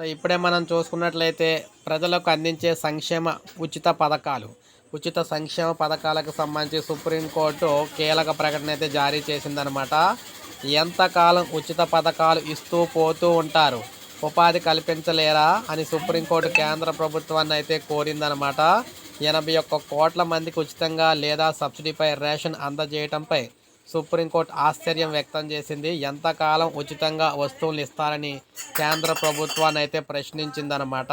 So ఇప్పుడే మనం చూసుకున్నట్లయితే ప్రజలకు అందించే సంక్షేమ ఉచిత పథకాలు. ఉచిత సంక్షేమ పథకాలకు సంబంధించి సుప్రీంకోర్టు కీలక ప్రకటన అయితే జారీ చేసిందనమాట ఎంతకాలం ఉచిత పథకాలు ఇస్తూ పోతూ ఉంటారు? ఉపాధి కల్పించలేరా అని సుప్రీంకోర్టు కేంద్ర ప్రభుత్వాన్ని అయితే కోరిందనమాట ఎనభై ఒక్క కోట్ల మందికి ఉచితంగా లేదా సబ్సిడీపై రేషన్ అందజేయటంపై సుప్రీంకోర్టు ఆశ్చర్యం వ్యక్తం చేసింది. ఎంతకాలం ఉచితంగా వస్తువులు ఇస్తారని కేంద్ర ప్రభుత్వాన్ని అయితే ప్రశ్నించిందనమాట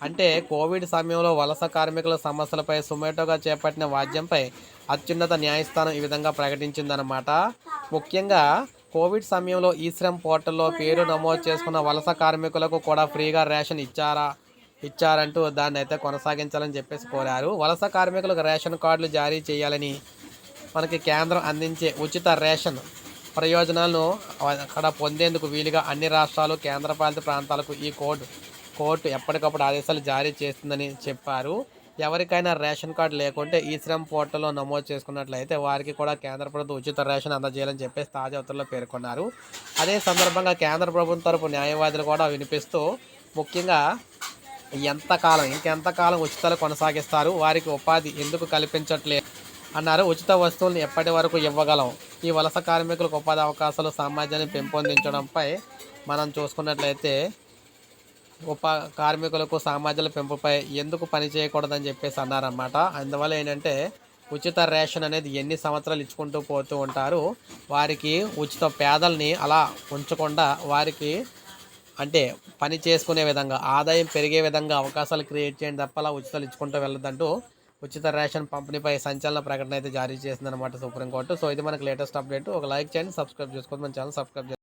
అంటే కోవిడ్ సమయంలో వలస కార్మికుల సమస్యలపై సుమేటోగా చేపట్టిన వాద్యంపై అత్యున్నత న్యాయస్థానం ఈ విధంగా ప్రకటించిందనమాట ముఖ్యంగా కోవిడ్ సమయంలో ఈ శ్రమ్ పోర్టల్లో పేరు నమోదు చేసుకున్న వలస కార్మికులకు కూడా ఫ్రీగా రేషన్ ఇచ్చారా ఇచ్చారంటూ దాన్ని అయితే కొనసాగించాలని చెప్పేసి కోరారు. వలస కార్మికులకు రేషన్ కార్డులు జారీ చేయాలని మనకి కేంద్రం అందించే ఉచిత రేషన్ ప్రయోజనాలను అక్కడ పొందేందుకు వీలుగా అన్ని రాష్ట్రాలు కేంద్రపాలిత ప్రాంతాలకు ఈ కోడ్ కోర్టు ఎప్పటికప్పుడు ఆదేశాలు జారీ చేస్తుందని చెప్పారు. ఎవరికైనా రేషన్ కార్డు లేకుంటే ఈ శ్రమ్ పోర్టల్లో నమోదు చేసుకున్నట్లయితే వారికి కూడా కేంద్ర ప్రభుత్వం ఉచిత రేషన్ అందజేయాలని చెప్పేసి తాజా ఉత్తర్వులో పేర్కొన్నారు. అదే సందర్భంగా కేంద్ర ప్రభుత్వం తరపు న్యాయవాదులు కూడా వినిపిస్తూ ముఖ్యంగా ఎంతకాలం ఇంకెంతకాలం ఉచితాలు కొనసాగిస్తారు? వారికి ఉపాధి ఎందుకు కల్పించట్లేదు అన్నారు. ఉచిత వస్తువులను ఎప్పటి వరకు ఇవ్వగలం? ఈ వలస కార్మికులకు ఉపాధి అవకాశాలు సామర్థ్యాన్ని పెంపొందించడంపై మనం చూసుకున్నట్లయితే ఉప కార్మికులకు సామాజిక పెంపుపై ఎందుకు పని చేయకూడదని చెప్పేసి అన్నారన్నమాట. అందువల్ల ఏంటంటే ఉచిత రేషన్ అనేది ఎన్ని సంవత్సరాలు ఇచ్చుకుంటూ పోతూ ఉంటారు. వారికి ఉచిత పేదల్ని అలా ఉంచకుండా వారికి అంటే పని చేసుకునే విధంగా ఆదాయం పెరిగే విధంగా అవకాశాలు క్రియేట్ చేయండి తప్ప అలా ఉచితాలు ఇచ్చుకుంటూ వెళ్ళదంటూ ఉచిత రేషన్ పంపిణీపై సంచలన ప్రకటన అయితే జారీ చేసిందనమాట సుప్రీంకోర్టు. సో ఇది మనకి లేటెస్ట్ అప్డేట్. ఒక లైక్ చేయండి సబ్స్క్రైబ్ చేసుకోండి. మన ఛానల్ సబ్స్క్రైబ్ చేయండి.